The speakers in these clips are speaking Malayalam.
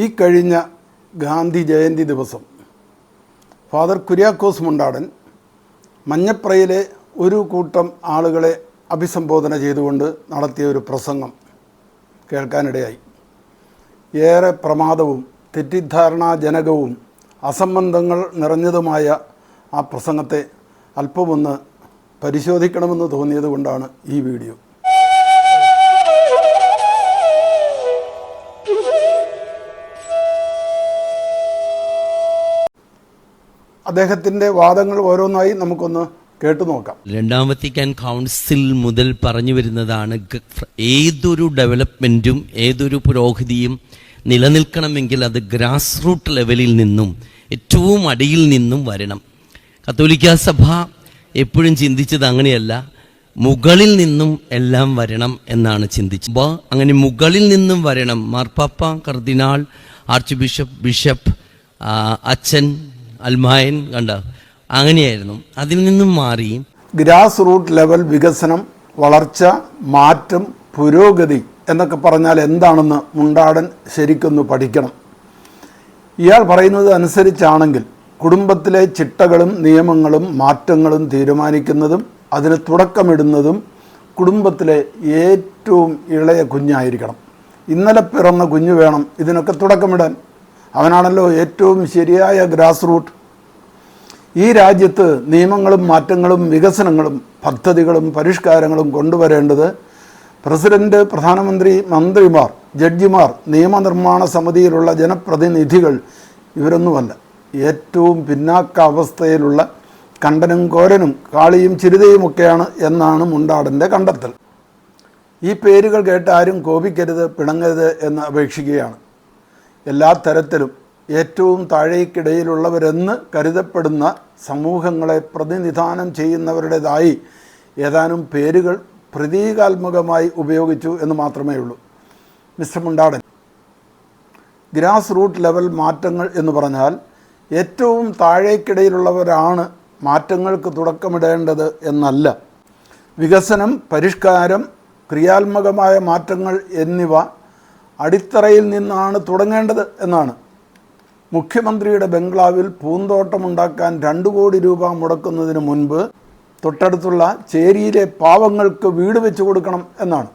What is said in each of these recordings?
ഈ കഴിഞ്ഞ ഗാന്ധി ജയന്തി ദിവസം ഫാദർ കുര്യാക്കോസ് മുണ്ടാടൻ മഞ്ഞപ്രയിലെ ഒരു കൂട്ടം ആളുകളെ അഭിസംബോധന ചെയ്തുകൊണ്ട് നടത്തിയ ഒരു പ്രസംഗം കേൾക്കാനിടയായി. ഏറെ പ്രമാദവും തെറ്റിദ്ധാരണാജനകവും അസംബന്ധങ്ങൾ നിറഞ്ഞതുമായ ആ പ്രസംഗത്തെ അല്പമൊന്ന് പരിശോധിക്കണമെന്ന് തോന്നിയത് കൊണ്ടാണ് ഈ വീഡിയോ. അദ്ദേഹത്തിന്റെ വാദങ്ങൾ ഓരോന്നായി നമുക്കൊന്ന് കേട്ടു നോക്കാം. രണ്ടാം വത്തിക്കാൻ കൗൺസിൽ മുതൽ പറഞ്ഞു വരുന്നതാണ് ഏതൊരു ഡെവലപ്മെന്റും ഏതൊരു പുരോഗതിയും നിലനിൽക്കണമെങ്കിൽ അത് ഗ്രാസ് റൂട്ട് ലെവലിൽ നിന്നും ഏറ്റവും അടിയിൽ നിന്നും വരണം. കത്തോലിക്ക സഭ എപ്പോഴും ചിന്തിച്ചത് അങ്ങനെയല്ല മുകളിൽ നിന്നും എല്ലാം വരണം എന്നാണ് ചിന്തിച്ചത്. അങ്ങനെ മുകളിൽ നിന്നും വരണം. മാർപ്പാപ്പ കർദിനാൾ ആർച്ച് ബിഷപ്പ് ബിഷപ്പ് അച്ഛൻ അൽമായൻ കണ്ട അങ്ങനെയായിരുന്നു. അതിൽ നിന്നും മാറി ഗ്രാസ് റൂട്ട് ലെവൽ വികസനം വളർച്ച മാറ്റം പുരോഗതി എന്നൊക്കെ പറഞ്ഞാൽ എന്താണെന്ന് മുണ്ടാടൻ ശരിക്കൊന്ന് പഠിക്കണം. ഇയാൾ പറയുന്നത് അനുസരിച്ചാണെങ്കിൽ കുടുംബത്തിലെ ചിട്ടകളും നിയമങ്ങളും മാറ്റങ്ങളും തീരുമാനിക്കുന്നതും അതിന് തുടക്കമിടുന്നതും കുടുംബത്തിലെ ഏറ്റവും ഇളയ കുഞ്ഞായിരിക്കണം. ഇന്നലെ പിറന്ന കുഞ്ഞു വേണം ഇതിനൊക്കെ തുടക്കമിടാൻ. അവനാണല്ലോ ഏറ്റവും ശരിയായ ഗ്രാസ് റൂട്ട് ഈ രാജ്യത്ത് നിയമങ്ങളും മാറ്റങ്ങളും വികസനങ്ങളും പദ്ധതികളും പരിഷ്കാരങ്ങളും കൊണ്ടുവരേണ്ടത് പ്രസിഡന്റ് പ്രധാനമന്ത്രി മന്ത്രിമാർ ജഡ്ജിമാർ നിയമനിർമ്മാണ സമിതിയിലുള്ള ജനപ്രതിനിധികൾ ഇവരൊന്നുമല്ല. ഏറ്റവും പിന്നാക്ക അവസ്ഥയിലുള്ള കണ്ടനും കോരനും കാളിയും ചിരിതയുമൊക്കെയാണ് എന്നാണ് മുണ്ടാടന്റെ കണ്ടെത്തൽ. ഈ പേരുകൾ കേട്ട് ആരും കോപിക്കരുത് പിണങ്ങരുത് എന്ന് അപേക്ഷിക്കുകയാണ്. എല്ലാ തരത്തിലും ഏറ്റവും താഴേക്കിടയിലുള്ളവരെന്ന് കരുതപ്പെടുന്ന സമൂഹങ്ങളെ പ്രതിനിധാനം ചെയ്യുന്നവരുടേതായി ഏതാനും പേരുകൾ പ്രതീകാത്മകമായി ഉപയോഗിച്ചു എന്ന് മാത്രമേ ഉള്ളൂ. Mister Mundadan grass root level മാറ്റങ്ങൾ എന്ന് പറഞ്ഞാൽ ഏറ്റവും താഴേക്കിടയിലുള്ളവരാണ് മാറ്റങ്ങൾക്ക് തുടക്കമിടേണ്ടത് എന്നല്ല. വികസനം പരിഷ്കാരം ക്രിയാത്മകമായ മാറ്റങ്ങൾ എന്നിവ അടിത്തറയിൽ നിന്നാണ് തുടങ്ങേണ്ടത് എന്നാണ്. മുഖ്യമന്ത്രിയുടെ ബംഗ്ലാവിൽ പൂന്തോട്ടമുണ്ടാക്കാൻ രണ്ട് കോടി രൂപ മുടക്കുന്നതിന് മുൻപ് തൊട്ടടുത്തുള്ള ചേരിയിലെ പാവങ്ങൾക്ക് വീട് വെച്ചു കൊടുക്കണം എന്നാണ്.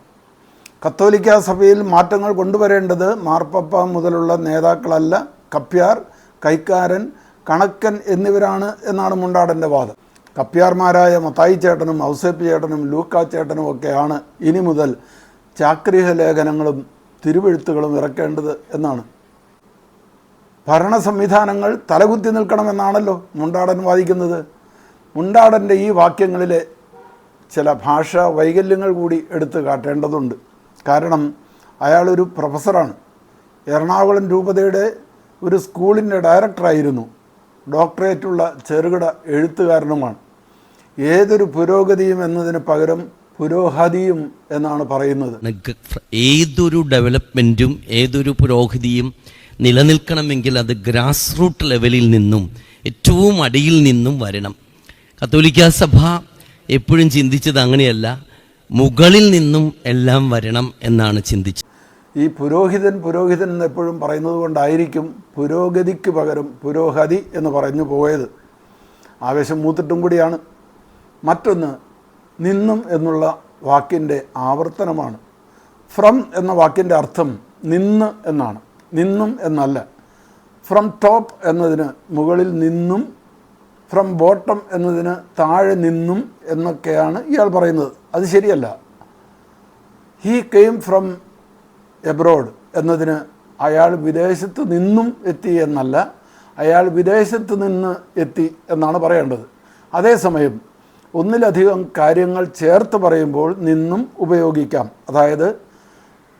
കത്തോലിക്ക സഭയിൽ മാറ്റങ്ങൾ കൊണ്ടുവരേണ്ടത് മാർപ്പപ്പ മുതലുള്ള നേതാക്കളല്ല കപ്യാർ കൈക്കാരൻ കണക്കൻ എന്നിവരാണ് എന്നാണ് മുണ്ടാടന്റെ വാദം. കപ്യാർമാരായ മത്തായി ചേട്ടനും ഔസേപ്പ് ചേട്ടനും ലൂക്ക ചേട്ടനും ഒക്കെയാണ് ഇനി മുതൽ ചാക്രിക ലേഖനങ്ങളും തിരുവെഴുത്തുകളും ഇറക്കേണ്ടത് എന്നാണ്. ഭരണ സംവിധാനങ്ങൾ തലകുത്തി നിൽക്കണമെന്നാണല്ലോ മുണ്ടാടൻ വാദിക്കുന്നത്. മുണ്ടാടന്റെ ഈ വാക്യങ്ങളിലെ ചില ഭാഷാ വൈകല്യങ്ങൾ കൂടി എടുത്തു കാട്ടേണ്ടതുണ്ട്. കാരണം അയാളൊരു പ്രൊഫസറാണ്. എറണാകുളം രൂപതയുടെ ഒരു സ്കൂളിന്റെ ഡയറക്ടറായിരുന്നു. ഡോക്ടറേറ്റുള്ള ചെറുകിട എഴുത്തുകാരനുമാണ്. ഏതൊരു പുരോഗതിയും എന്നതിന് പകരം പുരോഹതിയും എന്നാണ് പറയുന്നത്. ഏതൊരു ഡെവലപ്മെന്റും ഏതൊരു പുരോഗതിയും നിലനിൽക്കണമെങ്കിൽ അത് ഗ്രാസ് റൂട്ട് ലെവലിൽ നിന്നും ഏറ്റവും അടിയിൽ നിന്നും വരണം. കത്തോലിക്ക സഭ എപ്പോഴും ചിന്തിച്ചത് അങ്ങനെയല്ല മുകളിൽ നിന്നും എല്ലാം വരണം എന്നാണ് ചിന്തിച്ചത്. ഈ പുരോഹിതൻ പുരോഹിതൻ എന്ന് എപ്പോഴും പറയുന്നത് കൊണ്ടായിരിക്കും പുരോഗതിക്ക് പകരം പുരോഹതി എന്ന് പറഞ്ഞു പോയത്. ആവേശം മൂത്തിട്ടും കൂടിയാണ്. മറ്റൊന്ന് നിന്നും എന്നുള്ള വാക്കിന്റെ ആവർത്തനമാണ്. ഫ്രം എന്ന വാക്കിന്റെ അർത്ഥം നിന്ന് എന്നാണ്. നിന്നും എന്നല്ല. ഫ്രം ടോപ്പ് എന്നതിന് മുകളിൽ നിന്നും ഫ്രം ബോട്ടം എന്നതിന് താഴെ നിന്നും എന്നൊക്കെയാണ് ഇയാൾ പറയുന്നത്. അത് ശരിയല്ല. ഹീ കെയിം ഫ്രം എബ്രോഡ് എന്നതിന് അയാൾ വിദേശത്ത് നിന്നും എത്തി എന്നല്ല അയാൾ വിദേശത്ത് നിന്ന് എത്തി എന്നാണ് പറയേണ്ടത്. അതേസമയം ഒന്നിലധികം കാര്യങ്ങൾ ചേർത്ത് പറയുമ്പോൾ നിന്നും ഉപയോഗിക്കാം. അതായത്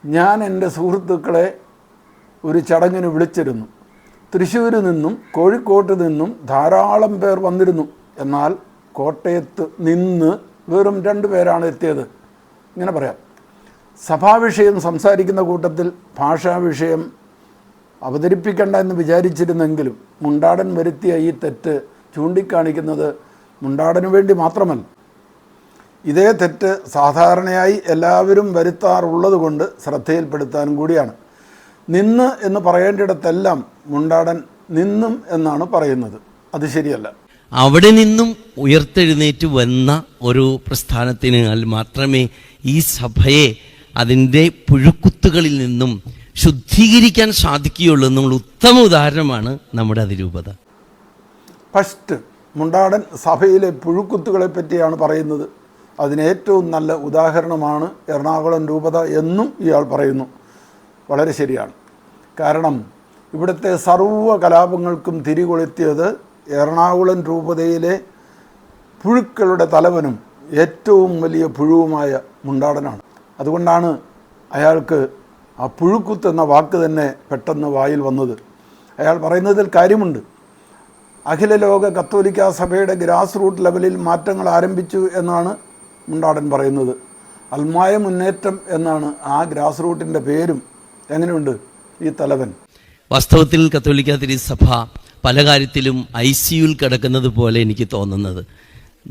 ഞാൻ എന്റെ സുഹൃത്തുക്കളെ ഒരു ചടങ്ങിന് വിളിച്ചിരുന്നു. തൃശ്ശൂരിൽ നിന്നും കോഴിക്കോട്ട് നിന്നും ധാരാളം പേർ വന്നിരുന്നു. എന്നാൽ കോട്ടയത്ത് നിന്ന് വെറും രണ്ട് പേരാണ് എത്തിയത്. ഇങ്ങനെ പറയാം. സഭാവിഷയം സംസാരിക്കുന്ന കൂട്ടത്തിൽ ഭാഷാ വിഷയം അവതരിപ്പിക്കേണ്ട എന്ന് വിചാരിച്ചിരുന്നെങ്കിലും മുണ്ടാടൻ വരുത്തിയ ഈ തെറ്റ് ചൂണ്ടിക്കാണിക്കുന്നത് മുണ്ടാടന് വേണ്ടി മാത്രമല്ല. ഇതേ തെറ്റ് സാധാരണയായി എല്ലാവരും വരുത്താറുള്ളത് കൊണ്ട് ശ്രദ്ധയിൽപ്പെടുത്താനും കൂടിയാണ്. നിന്ന് എന്ന് പറയേണ്ടിടത്തെല്ലാം മുണ്ടാടൻ നിന്നും എന്നാണ് പറയുന്നത്. അത് ശരിയല്ല. അവിടെ നിന്നും ഉയർത്തെഴുന്നേറ്റ് വന്ന ഒരു പ്രസ്ഥാനത്തിന് മാത്രമേ ഈ സഭയെ അതിന്റെ പുഴുക്കുത്തുകളിൽ നിന്നും ശുദ്ധീകരിക്കാൻ സാധിക്കുകയുള്ളൂ എന്നുള്ള ഉത്തമ ഉദാഹരണമാണ് നമ്മുടെ അതിരൂപത. ഫസ്റ്റ് മുണ്ടാടൻ സഭയിലെ പുഴുക്കുത്തുകളെ പറ്റിയാണ് പറയുന്നത്. അതിന് ഏറ്റവും നല്ല ഉദാഹരണമാണ് എറണാകുളം രൂപത എന്നും ഇയാൾ പറയുന്നു. വളരെ ശരിയാണ്. കാരണം ഇവിടുത്തെ സർവ കലാപങ്ങൾക്കും തിരികൊളുത്തിയത് എറണാകുളം രൂപതയിലെ പുഴുക്കളുടെ തലവനും ഏറ്റവും വലിയ പുഴുവുമായ മുണ്ടാടനാണ്. അതുകൊണ്ടാണ് അയാൾക്ക് ആ പുഴുക്കുത്ത് എന്ന വാക്ക് തന്നെ പെട്ടെന്ന് വായിൽ വന്നത്. അയാൾ പറയുന്നതിൽ കാര്യമുണ്ട്. അഖില ലോക കത്തോലിക്ക സഭയുടെ ഗ്രാസ് റൂട്ട് ലെവലിൽ മാറ്റങ്ങൾ ആരംഭിച്ചു എന്നാണ് മുണ്ടാടൻ പറയുന്നത്. അൽമായ മുന്നേറ്റം എന്നാണ് ആ ഗ്രാസ് റൂട്ടിന്റെ പേരും. എങ്ങനെയുണ്ട് ഈ തലവൻ? വാസ്തവത്തിൽ കത്തോലിക്ക തിരുസഭ പല കാര്യത്തിലും ഐ സിയുൽ കിടക്കുന്നത് പോലെ എനിക്ക് തോന്നുന്നത്.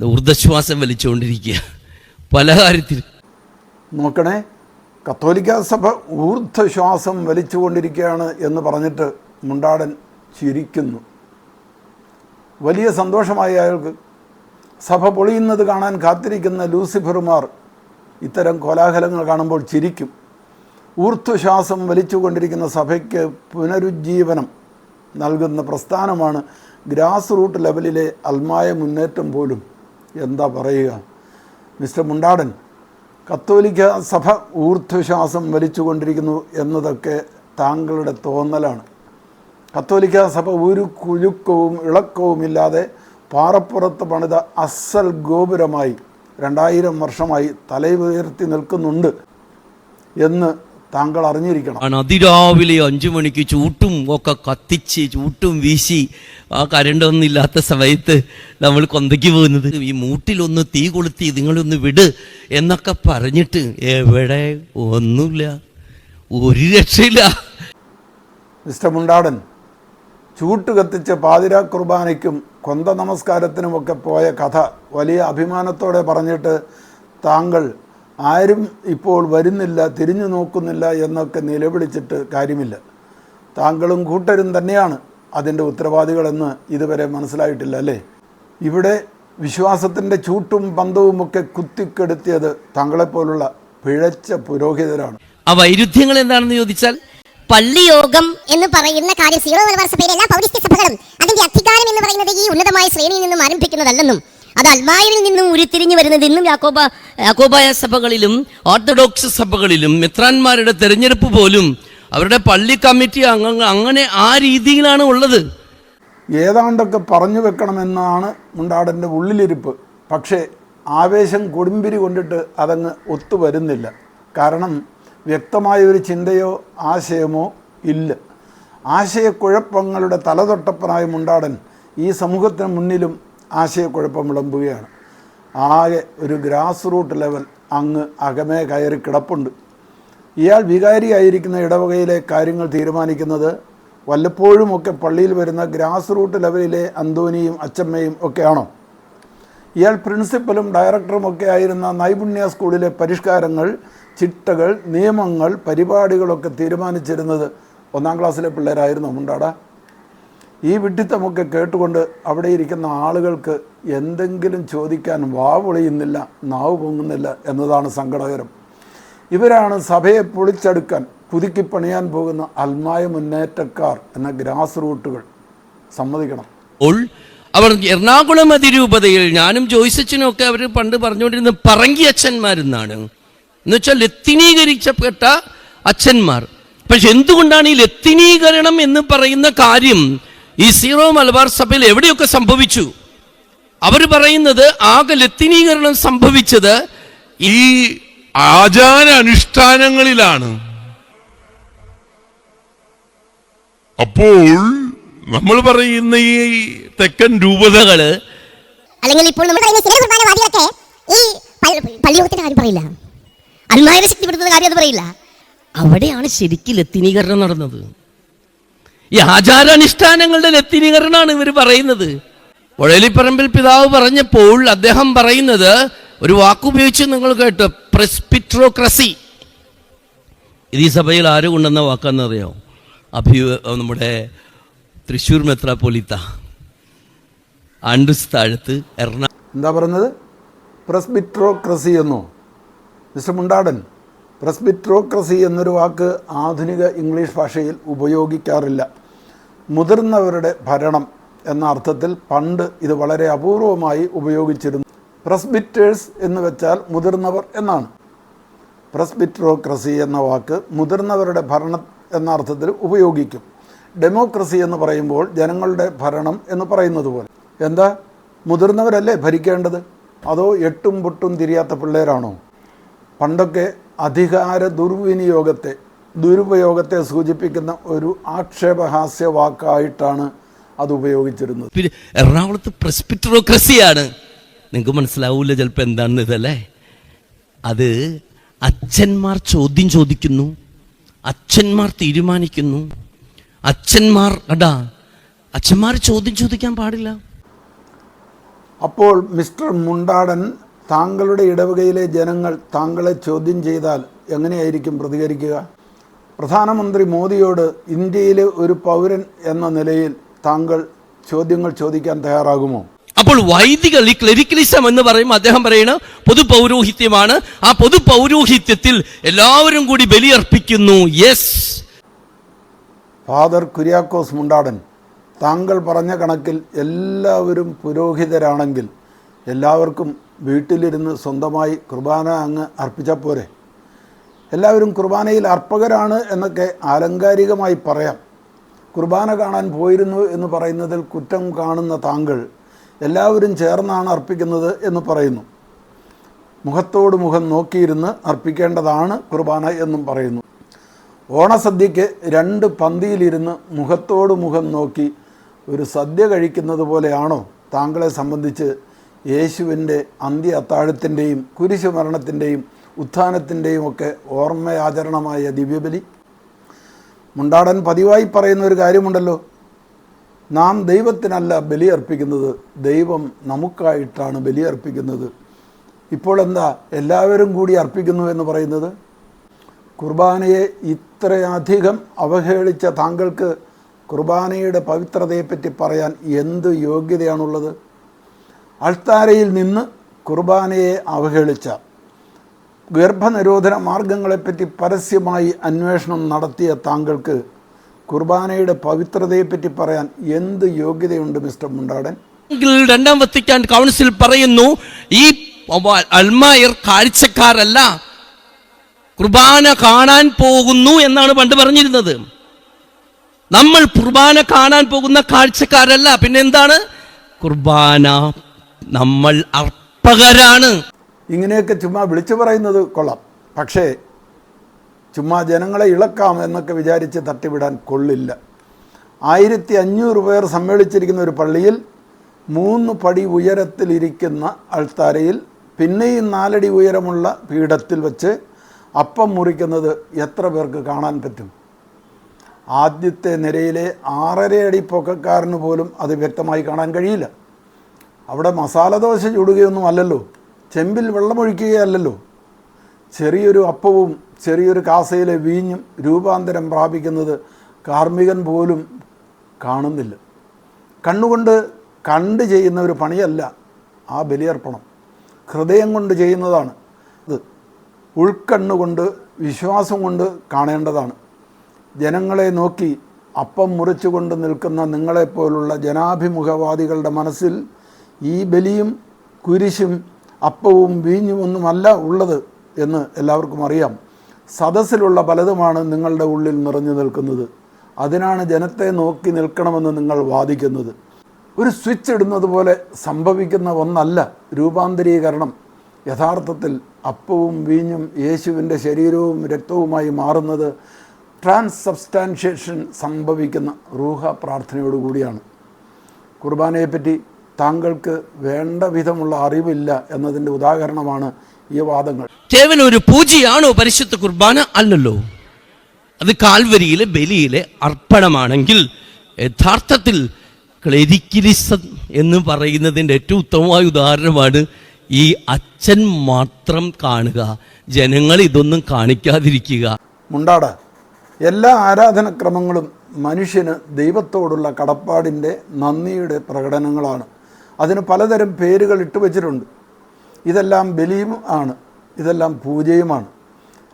ഊർദ്ധശ്വാസം വലിച്ചുകൊണ്ടിരിക്കുക. പല കാര്യത്തിൽ. നോക്കണേ കത്തോലിക്ക സഭ ഊർദ്ധശ്വാസം വലിച്ചുകൊണ്ടിരിക്കുകയാണ് എന്ന് പറഞ്ഞിട്ട് മുണ്ടാടൻ ചിരിക്കുന്നു. വലിയ സന്തോഷമായി അയാൾക്ക് സഭ പൊളിയുന്നത് കാണാൻ കാത്തിരിക്കുന്ന ലൂസിഫറുമാർ ഇത്തരം കോലാഹലങ്ങൾ കാണുമ്പോൾ ചിരിക്കും. ഊർധ്വശ്വാസം വലിച്ചുകൊണ്ടിരിക്കുന്ന സഭയ്ക്ക് പുനരുജ്ജീവനം നൽകുന്ന പ്രസ്ഥാനമാണ് ഗ്രാസ് റൂട്ട് ലെവലിലെ അൽമായ മുന്നേറ്റം പോലും. എന്താ പറയുക? മിസ്റ്റർ മുണ്ടാടൻ കത്തോലിക്ക സഭ ഊർധ്വശ്വാസം വലിച്ചുകൊണ്ടിരിക്കുന്നു എന്നതൊക്കെ താങ്കളുടെ തോന്നലാണ്. കത്തോലിക്ക സഭ ഒരു കുലുക്കവും ഇളക്കവും ഇല്ലാതെ പാറപ്പുറത്ത് പണിത അസൽ ഗോപുരമായി രണ്ടായിരം വർഷമായി തലയുയർത്തി നിൽക്കുന്നുണ്ട് എന്ന് താങ്കൾ അറിഞ്ഞിരിക്കണം. അതിരാവിലെ അഞ്ചു മണിക്ക് ചൂട്ടും ഒക്കെ കത്തിച്ച് ചൂട്ടും വീശി ആ കരണ്ടൊന്നും ഇല്ലാത്ത സമയത്ത് നമ്മൾ കൊന്തയ്ക്ക് പോകുന്നത്. ഈ മൂട്ടിലൊന്ന് തീ കൊളുത്തി നിങ്ങളൊന്ന് വിട് എന്നൊക്കെ പറഞ്ഞിട്ട് എവിടെ ഒന്നുമില്ല. ഒരു രക്ഷയില്ല. മിസ്റ്റർ മുണ്ടാടൻ ചൂട്ട് കത്തിച്ച് പാതിരാ കുർബാനയ്ക്കും കൊന്ത നമസ്കാരത്തിനുമൊക്കെ പോയ കഥ വലിയ അഭിമാനത്തോടെ പറഞ്ഞിട്ട് താങ്കൾ ആരും ഇപ്പോൾ വരുന്നില്ല തിരിഞ്ഞു നോക്കുന്നില്ല എന്നൊക്കെ നിലവിളിച്ചിട്ട് കാര്യമില്ല. താങ്കളും കൂട്ടരും തന്നെയാണ് അതിന്റെ ഉത്തരവാദികളെന്ന് ഇതുവരെ മനസ്സിലായിട്ടില്ല അല്ലേ? ഇവിടെ വിശ്വാസത്തിന്റെ ചൂട്ടും പന്തവുമൊക്കെ കുത്തിക്കെടുത്തിയത് താങ്കളെപ്പോലുള്ള പിഴച്ച പുരോഹിതരാണ്. ആ വൈരുദ്ധ്യങ്ങൾ എന്താണെന്ന് ചോദിച്ചാൽ പള്ളിയോഗം എന്ന് പറയുന്ന കാര്യം സീറോ മലബാർ പേര് എല്ലാ പൗരസ്ത്യ സഭകളും അതിന്റെ അധികാരം എന്ന് പറയുന്നത് ഈ ഉന്നതമായ ശ്രേണിയിൽ നിന്നും ആരംഭിക്കുന്നതല്ലെന്നും അത് അൽമായിൽ നിന്നും ഉരുത്തിരിഞ്ഞു വരുന്നത് ഇന്നും യാക്കോബ യാക്കോബായ സഭകളിലും ഓർത്തഡോക്സ് സഭകളിലും മിത്രാന്മാരുടെ തെരഞ്ഞെടുപ്പ് പോലും അവരുടെ പള്ളി കമ്മിറ്റി അംഗങ്ങൾ അങ്ങനെ ആ രീതിയിലാണ് ഉള്ളത്. ഏതാണ്ടൊക്കെ പറഞ്ഞു വെക്കണമെന്നാണ് മുണ്ടാടന്റെ ഉള്ളിലിരിപ്പ്. പക്ഷേ ആവേശം കൊടുമ്പിരി കൊണ്ടിട്ട് അതങ്ങ് ഒത്തുവരുന്നില്ല. കാരണം വ്യക്തമായ ഒരു ചിന്തയോ ആശയമോ ഇല്ല. ആശയക്കുഴപ്പങ്ങളുടെ തലതൊട്ടപ്പനായ മുണ്ടാടൻ ഈ സമൂഹത്തിന് മുന്നിലും ആശയക്കുഴപ്പം വിളമ്പുകയാണ്. ആകെ ഒരു ഗ്രാസ് റൂട്ട് ലെവൽ അങ്ങ് അകമേ കയറി കിടപ്പുണ്ട്. ഇയാൾ വികാരിയായിരിക്കുന്ന ഇടവകയിലെ കാര്യങ്ങൾ തീരുമാനിക്കുന്നത് വല്ലപ്പോഴുമൊക്കെ പള്ളിയിൽ വരുന്ന ഗ്രാസ് റൂട്ട് ലെവലിലെ അന്തോനിയും അച്ചമ്മയും ഒക്കെയാണോ? ഇയാൾ പ്രിൻസിപ്പലും ഡയറക്ടറും ഒക്കെ ആയിരുന്ന നൈപുണ്യ സ്കൂളിലെ പരിഷ്കാരങ്ങൾ ചിട്ടകൾ നിയമങ്ങൾ പരിപാടികളൊക്കെ തീരുമാനിച്ചിരുന്നത് ഒന്നാം ക്ലാസ്സിലെ പിള്ളേരായിരുന്നു. മുണ്ടാട. ഈ വിഡ്ഢിത്തമൊക്കെ കേട്ടുകൊണ്ട് അവിടെ ഇരിക്കുന്ന ആളുകൾക്ക് എന്തെങ്കിലും ചോദിക്കാൻ വാവൊളിയുന്നില്ല നാവ് പൊങ്ങുന്നില്ല എന്നതാണ് സങ്കടകരം. ഇവരാണ് സഭയെ പൊളിച്ചെടുക്കാൻ പുതുക്കി പണിയാൻ പോകുന്ന അൽമായ മുന്നേറ്റക്കാർ എന്ന ഗ്രാസ് റൂട്ടുകൾ. സമ്മതിക്കണം. അവർ എറണാകുളം അതിരൂപതയിൽ ഞാനും ജോയിസച്ചനും ഒക്കെ അവർ പണ്ട് പറഞ്ഞുകൊണ്ടിരുന്ന പറങ്കി അച്ഛന്മാരെന്നാണ്. എന്നുവെച്ചാൽ ലത്തിനീകരിക്കപ്പെട്ട അച്ഛന്മാർ. പക്ഷെ എന്തുകൊണ്ടാണ് ഈ ലത്തിനീകരണം എന്ന് പറയുന്ന കാര്യം ഈ സീറോ മലബാർ സഭയിൽ എവിടെയൊക്കെ സംഭവിച്ചു? അവർ പറയുന്നത് ആകെ ലത്തിനീകരണം സംഭവിച്ചത് ഈ ആചാര അനുഷ്ഠാനങ്ങളിലാണ്. അപ്പോൾ നമ്മൾ പറയുന്ന ഈ തെക്കൻ രൂപത രൂപതകൾ അല്ലെങ്കിൽ ഇപ്പോൾ നമ്മൾ പറയുന്ന ചില കുർബാനവാദികളൊക്കെ ഈ പള്ളി- പള്ളിയോഗത്തിന്റെ കാര്യം പറയില്ല. അന്മാരെ ശക്തിപ്പെടുത്തുന്ന കാര്യം അത് പറയില്ല. അവിടെയാണ് ശരിക്കും ലത്തിനീകരണം നടന്നത്. ഈ ആചാരാനുഷ്ഠാനങ്ങളുടെ ലത്തിനീകരണമാണ് ഇവർ പറയുന്നത്. ഉഴലിപ്പറമ്പിൽ പിതാവ് പറഞ്ഞപ്പോൾ അദ്ദേഹം പറയുന്നത് ഒരു വാക്കുപയോഗിച്ച് നിങ്ങൾ കേട്ടോ പ്രസ്പിട്രോക്രസി. ഇത് ഈ സഭയിൽ ആര് കൊണ്ടുവന്ന വാക്കാന്നറിയോ അഭി നമ്മുടെ തൃശ്ശൂർ മെത്രാപ്പൊലിത്ത. ആൻഡ്രസ് താഴത്ത് എറണാകുളം എന്താ പറഞ്ഞത് പ്രസ്ബിട്രോക്രസി എന്നോ? മിസ്റ്റർ മുണ്ടാടൻ പ്രസ്ബിട്രോക്രസി എന്നൊരു വാക്ക് ആധുനിക ഇംഗ്ലീഷ് ഭാഷയിൽ ഉപയോഗിക്കാറില്ല. മുതിർന്നവരുടെ ഭരണം എന്ന അർത്ഥത്തിൽ പണ്ട് ഇത് വളരെ അപൂർവമായി ഉപയോഗിച്ചിരുന്നു. പ്രസ്ബിറ്റേഴ്സ് എന്ന് വെച്ചാൽ മുതിർന്നവർ എന്നാണ്. പ്രസ്ബിട്രോക്രസി എന്ന വാക്ക് മുതിർന്നവരുടെ ഭരണം എന്ന അർത്ഥത്തിൽ ഉപയോഗിക്കും. ഡെമോക്രസി എന്ന് പറയുമ്പോൾ ജനങ്ങളുടെ ഭരണം എന്ന് പറയുന്നത് പോലെ. എന്താ? മുതിർന്നവരല്ലേ ഭരിക്കേണ്ടത്? അതോ എട്ടും പൊട്ടും തിരിയാത്ത പിള്ളേരാണോ? പണ്ടൊക്കെ അധികാര ദുർവിനിയോഗത്തെ ദുരുപയോഗത്തെ സൂചിപ്പിക്കുന്ന ഒരു ആക്ഷേപഹാസ്യ വാക്കായിട്ടാണ് അത് ഉപയോഗിച്ചിരുന്നത്. പിന്നെ എറണാകുളത്ത് പ്രസ്പിറ്ററോക്രസിയാണ്. നിങ്ങൾക്ക് മനസ്സിലാവൂല ചിലപ്പോൾ എന്താണെന്ന് ഇതല്ലേ? അത് അച്ഛന്മാർ ചോദ്യം ചോദിക്കുന്നു അച്ഛന്മാർ തീരുമാനിക്കുന്നു. അച്ഛന്മാർ അടാ അച്ഛന്മാർ ചോദ്യം ചോദിക്കാൻ പാടില്ല. അപ്പോൾ മിസ്റ്റർ മുണ്ടാടൻ താങ്കളുടെ ഇടവകയിലെ ജനങ്ങൾ താങ്കളെ ചോദ്യം ചെയ്താൽ എങ്ങനെയായിരിക്കും പ്രതികരിക്കുക? പ്രധാനമന്ത്രി മോദിയോട് ഇന്ത്യയിലെ ഒരു പൗരൻ എന്ന നിലയിൽ താങ്കൾ ചോദ്യങ്ങൾ ചോദിക്കാൻ തയ്യാറാകുമോ? അപ്പോൾ വൈദികൾ ഈ ക്ലെരിക്കലിസം എന്ന് പറയുമ്പോൾ അദ്ദേഹം പറയുന്ന പൊതു പൗരോഹിത്യമാണ് ആ പൊതു പൗരോഹിത്യത്തിൽ എല്ലാവരും കൂടി ബലിയർപ്പിക്കുന്നു. യെസ് ഫാദർ കുര്യാക്കോസ് മുണ്ടാടൻ താങ്കൾ പറഞ്ഞ കണക്കിൽ എല്ലാവരും പുരോഹിതരാണെങ്കിൽ എല്ലാവർക്കും വീട്ടിലിരുന്ന് സ്വന്തമായി കുർബാന അങ്ങ് അർപ്പിച്ചാൽ പോരെ. എല്ലാവരും കുർബാനയിൽ അർപ്പകരാണ് എന്നൊക്കെ ആലങ്കാരികമായി പറയാം. കുർബാന കാണാൻ പോയിരുന്നു എന്ന് പറയുന്നതിൽ കുറ്റം കാണുന്ന താങ്കൾ എല്ലാവരും ചേർന്നാണ് അർപ്പിക്കുന്നത് എന്ന് പറയുന്നു. മുഖത്തോട് മുഖം നോക്കിയിരുന്ന് അർപ്പിക്കേണ്ടതാണ് കുർബാന എന്നും പറയുന്നു. ഓണസദ്യക്ക് രണ്ട് പന്തിയിലിരുന്ന് മുഖത്തോട് മുഖം നോക്കി ഒരു സദ്യ കഴിക്കുന്നത് പോലെയാണോ താങ്കളെ സംബന്ധിച്ച് യേശുവിന്റെ അന്ത്യ അത്താഴത്തിന്റെയും കുരിശുമരണത്തിന്റെയും ഉത്ഥാനത്തിന്റെയും ഒക്കെ ഓർമ്മയാചരണമായ ദിവ്യബലി? മുണ്ടാടൻ പതിവായി പറയുന്ന ഒരു കാര്യമുണ്ടല്ലോ. നാം ദൈവത്തിനല്ല ബലിയർപ്പിക്കുന്നത് ദൈവം നമുക്കായിട്ടാണ് ബലിയർപ്പിക്കുന്നത്. ഇപ്പോൾ എന്താ എല്ലാവരും കൂടി അർപ്പിക്കുന്നു എന്ന് പറയുന്നത്? കുർബാനയെ ഇത്രയധികം അവഹേളിച്ച താങ്കൾക്ക് കുർബാനയുടെ പവിത്രതയെപ്പറ്റി പറയാൻ എന്ത് യോഗ്യതയാണുള്ളത്? അൾത്താരയിൽ നിന്ന് കുർബാനയെ അവഹേളിച്ച ഗർഭനിരോധന മാർഗങ്ങളെപ്പറ്റി പരസ്യമായി അന്വേഷണം നടത്തിയ താങ്കൾക്ക് കുർബാനയുടെ പവിത്രതയെപ്പറ്റി പറയാൻ എന്ത് യോഗ്യതയുണ്ട് മിസ്റ്റർ മുണ്ടാടൻ? രണ്ടാം വത്തിക്കാൻ കൗൺസിൽ പറയുന്നു ഈ അൽമായർ കാഴ്ചക്കാരല്ല. കുർബാന കാണാൻ പോകുന്നു എന്നാണ് പണ്ട് പറഞ്ഞിരുന്നത്. നമ്മൾ കുർബാന കാണാൻ പോകുന്ന കാഴ്ചക്കാരല്ല. പിന്നെ എന്താണ് കുർബാന നമ്മൾ അർപ്പകരാണ്. ഇങ്ങനെയൊക്കെ ചുമ്മാ വിളിച്ചു പറയുന്നത് കൊള്ളാം. പക്ഷേ ചുമ്മാ ജനങ്ങളെ ഇളക്കാം എന്നൊക്കെ വിചാരിച്ച് തട്ടിവിടാൻ കൊള്ളില്ല. ആയിരത്തി അഞ്ഞൂറ് പേർ സമ്മേളിച്ചിരിക്കുന്ന ഒരു പള്ളിയിൽ മൂന്ന് പടി ഉയരത്തിലിരിക്കുന്ന അൾത്താരയിൽ പിന്നെയും നാലടി ഉയരമുള്ള പീഠത്തിൽ വെച്ച് അപ്പം മുറിക്കുന്നത് എത്ര പേർക്ക് കാണാൻ പറ്റും? ആദ്യത്തെ നിരയിലെ ആറര അടി പൊക്കക്കാരന് പോലും അത് വ്യക്തമായി കാണാൻ കഴിയില്ല. അവിടെ മസാല ദോശ ചുടുകയൊന്നും അല്ലല്ലോ. ചെമ്പിൽ വെള്ളമൊഴിക്കുകയല്ലല്ലോ ചെറിയൊരു അപ്പവും ചെറിയൊരു കാസയിലെ വീഞ്ഞും രൂപാന്തരം പ്രാപിക്കുന്നത് കാർമ്മികൻ പോലും കാണുന്നില്ല. കണ്ണുകൊണ്ട് കണ്ട് ചെയ്യുന്ന ഒരു പണിയല്ല ആ ബലിയർപ്പണം. ഹൃദയം കൊണ്ട് ചെയ്യുന്നതാണ് ഇത്. ഉൾക്കണ്ണുകൊണ്ട് വിശ്വാസം കൊണ്ട് കാണേണ്ടതാണ്. ജനങ്ങളെ നോക്കി അപ്പം മുറിച്ചുകൊണ്ട് നിൽക്കുന്ന നിങ്ങളെപ്പോലുള്ള ജനാഭിമുഖവാദികളുടെ മനസ്സിൽ ഈ ബലിയും കുരിശും അപ്പവും വീഞ്ഞുമൊന്നുമല്ല ഉള്ളത് എന്ന് എല്ലാവർക്കും അറിയാം. സദസ്സിലുള്ള പലതുമാണ് നിങ്ങളുടെ ഉള്ളിൽ നിറഞ്ഞു നിൽക്കുന്നത്. അതിനാണ് ജനത്തെ നോക്കി നിൽക്കണമെന്ന് നിങ്ങൾ വാദിക്കുന്നത്. ഒരു സ്വിച്ച് ഇടുന്നത് പോലെ സംഭവിക്കുന്ന ഒന്നല്ല രൂപാന്തരീകരണം. യഥാർത്ഥത്തിൽ അപ്പവും വീഞ്ഞും യേശുവിന്റെ ശരീരവും രക്തവുമായി മാറുന്നത് ട്രാൻസ് ട്രാൻസബ്സ്റ്റാൻഷിയേഷൻ സംഭവിക്കുന്ന റൂഹ പ്രാർത്ഥനയോടുകൂടിയാണ്. കുർബാനയെപ്പറ്റി താങ്കൾക്ക് വേണ്ട വിധമുള്ള അറിവില്ല എന്നതിന്റെ ഉദാഹരണമാണ് ഈ വാദങ്ങൾ. കേവലം ഒരു പൂജയാണോ പരിശുദ്ധ കുർബാന? അല്ലല്ലോ. അത് കാൽവരിയിലെ ബലിയിലെ അർപ്പണമാണെങ്കിൽ യഥാർത്ഥത്തിൽ ക്ലെരിക്കിലിസം എന്ന് പറയുന്നതിന്റെ ഏറ്റവും ഉത്തമമായ ഉദാഹരണമാണ് ഈ അച്ഛൻ മാത്രം കാണുക ജനങ്ങൾ ഇതൊന്നും കാണിക്കാതിരിക്കുക. മുണ്ടാട എല്ലാ ആരാധനക്രമങ്ങളും മനുഷ്യന് ദൈവത്തോടുള്ള കടപ്പാടിന്റെ നന്ദിയുടെ പ്രകടനങ്ങളാണ്. അതിന് പലതരം പേരുകൾ ഇട്ട് വച്ചിട്ടുണ്ട്. ഇതെല്ലാം ബലിയും ആണ് ഇതെല്ലാം പൂജയുമാണ്.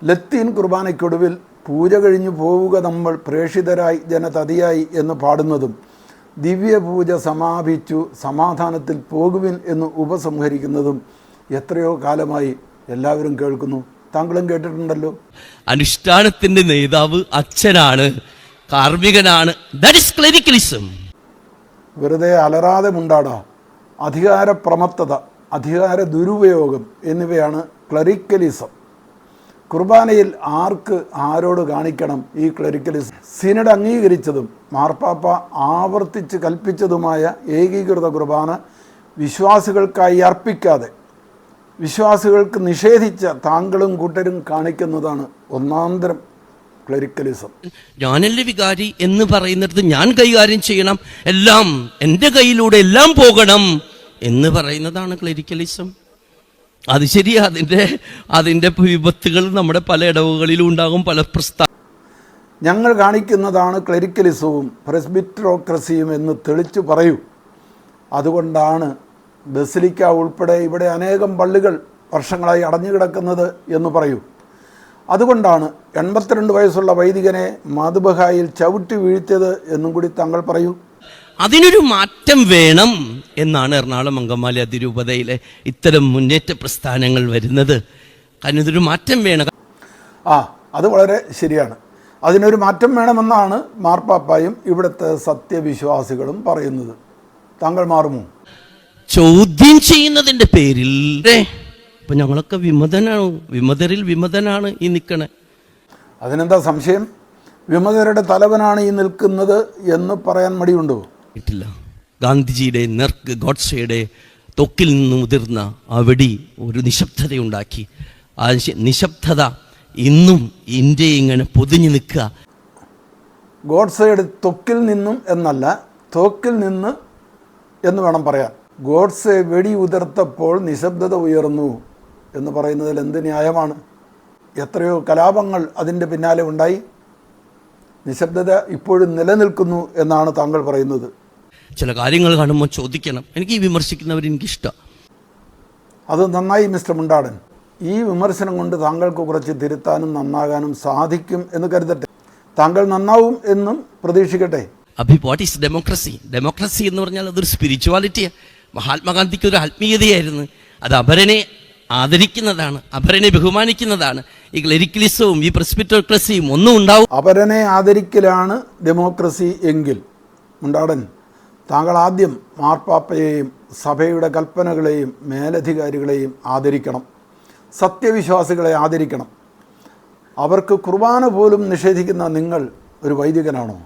ലത്തീൻ കുർബാനയ്ക്കൊടുവിൽ പൂജ കഴിഞ്ഞു പോവുക നമ്മൾ പ്രേക്ഷിതരായി ജനതതിയായി എന്ന് പാടുന്നതും ദിവ്യപൂജ സമാപിച്ചു സമാധാനത്തിൽ പോകുവിൻ എന്ന് ഉപസംഹരിക്കുന്നതും എത്രയോ കാലമായി എല്ലാവരും കേൾക്കുന്നു. താങ്കളും കേട്ടിട്ടുണ്ടല്ലോ. അനുഷ്ഠാനത്തിന്റെ നേതാവ് അച്ഛനാണ് കാർമികനാണ് വെറുതെ അലറാതെ മുണ്ടാടാ. അധികാര പ്രമത്തത അധികാര ദുരുപയോഗം എന്നിവയാണ് ക്ലറിക്കലിസം കുർബാനയിൽ ആർക്ക് ആരോട് കാണിക്കണം ഈ ക്ലറിക്കലിസം സിനഡ് അംഗീകരിച്ചതും മാർപ്പാപ്പ ആവർത്തിച്ച് കൽപ്പിച്ചതുമായ ഏകീകൃത കുർബാന വിശ്വാസികൾക്കായി അർപ്പിക്കാതെ വിശ്വാസികൾക്ക് നിഷേധിച്ച താങ്കളും കൂട്ടരും കാണിക്കുന്നതാണ് ഒന്നാന്തരം ക്ലറിക്കലിസം ഞാനല്ലേ വികാരി എന്ന് പറയുന്നിടത്ത് ഞാൻ കൈകാര്യം ചെയ്യണം. എല്ലാം എന്റെ കയ്യിലൂടെ എല്ലാം പോകണം എന്ന് പറയുന്നതാണ് ക്ലരിക്കലിസം. അത് ശരിയാ. അതിന്റെ അതിന്റെ വിപത്തുകൾ നമ്മുടെ പല ഇടവുകളിലും ഉണ്ടാകും പല പ്രസ്താ ഞങ്ങൾ കാണിക്കുന്നതാണ് ക്ലരിക്കലിസവും പ്രസ്ബിട്രോക്രസിയും എന്ന് തെളിച്ചു പറയൂ. അതുകൊണ്ടാണ് ബസിലിക്ക ഉൾപ്പെടെ ഇവിടെ അനേകം പള്ളികൾ വർഷങ്ങളായി അടഞ്ഞു കിടക്കുന്നത് എന്ന് പറയൂ. അതുകൊണ്ടാണ് എൺപത്തിരണ്ട് വയസ്സുള്ള വൈദികനെ മധുബഹായിൽ ചവിട്ടി വീഴ്ത്തിയത് എന്നും കൂടി താങ്കൾ പറയൂ. അതിനൊരു മാറ്റം വേണം എന്നാണ് എറണാകുളം അങ്കമാലി അതിരൂപതയിലെ ഇത്തരം മുന്നേറ്റ പ്രസ്ഥാനങ്ങൾ വരുന്നത്. കാരണം ഇതൊരു മാറ്റം വേണം. ആ അത് വളരെ ശരിയാണ്. അതിനൊരു മാറ്റം വേണമെന്നാണ് മാർപ്പാപ്പായും ഇവിടുത്തെ സത്യവിശ്വാസികളും പറയുന്നത്. താങ്കൾ മാറുമോ? ചോദ്യം ചെയ്യുന്നതിന്റെ പേരിൽ ഇപ്പം ഞങ്ങളൊക്കെ വിമതനാണ്. വിമതരിൽ വിമതനാണ് ഈ നിൽക്കണേ അതിനെന്താ സംശയം? വിമതരുടെ തലവനാണ് ഈ നിൽക്കുന്നത് എന്ന് പറയാൻ മടിയുണ്ടോ? ഇട്ടില്ല. ഗാന്ധിജിയുടെ നെർക്ക് ഗോഡ്സയുടെ തൊക്കിൽ നിന്ന് മുതിർന്ന ആ വെടി ഒരു നിശബ്ദതയുണ്ടാക്കി. ആ നിശബ്ദത ഇന്നും ഇന്ത്യ ഇങ്ങനെ പൊതിഞ്ഞു നിൽക്കുക. ഗോഡ്സയുടെ തൊക്കിൽ നിന്നും എന്നല്ല തോക്കിൽ നിന്ന് എന്ന് വേണം പറയാൻ. ഗോഡ്സെ വെടി ഉതിർത്തപ്പോൾ നിശബ്ദത ഉയർന്നു എന്ന് പറയുന്നതിൽ എന്ത് ന്യായമാണ്? എത്രയോ കലാപങ്ങൾ അതിന്റെ പിന്നാലെ ഉണ്ടായി. നിശബ്ദത ഇപ്പോഴും നിലനിൽക്കുന്നു എന്നാണ് താങ്കൾ പറയുന്നത്. ചില കാര്യങ്ങൾ കാണുമ്പോൾ ചോദിക്കണം. എനിക്ക് ഈ വിമർശിക്കുന്നവർ എനിക്കിഷ്ടം. അത് നന്നായി മിസ്റ്റർ മുണ്ടാടൻ. ഈ വിമർശനം കൊണ്ട് താങ്കൾക്ക് കുറച്ച് തിരുത്താനും നന്നാകാനും സാധിക്കും എന്ന് കരുതട്ടെ. താങ്കൾ നന്നാവും എന്നും പ്രതീക്ഷിക്കട്ടെ. അഭി വാട്ട് ഈസ് ഡെമോക്രസി ഡെമോക്രസി എന്ന് പറഞ്ഞാൽ അതൊരു സ്പിരിച്വാലിറ്റിയാണ് മഹാത്മാഗാന്ധിക്ക് ഒരു ആത്മീയതയായിരുന്നു. അത് അപരനെ ആദരിക്കുന്നതാണ് അപരനെ ബഹുമാനിക്കുന്നതാണ്. ഈ ക്ലെരിക്കലിസവും ഈ പ്രസ്പിറ്റോക്രസിയും ഒന്നും ഉണ്ടാവും അപരനെ ആദരിക്കലാണ് ഡെമോക്രസി എങ്കിൽ. മുണ്ടാടൻ താങ്കൾ ആദ്യം മാർപ്പാപ്പയെയും സഭയുടെ കൽപ്പനകളെയും മേലധികാരികളെയും ആദരിക്കണം. സത്യവിശ്വാസികളെ ആദരിക്കണം. അവർക്ക് കുർബാന പോലും നിഷേധിക്കുന്ന നിങ്ങൾ ഒരു വൈദികനാണോ?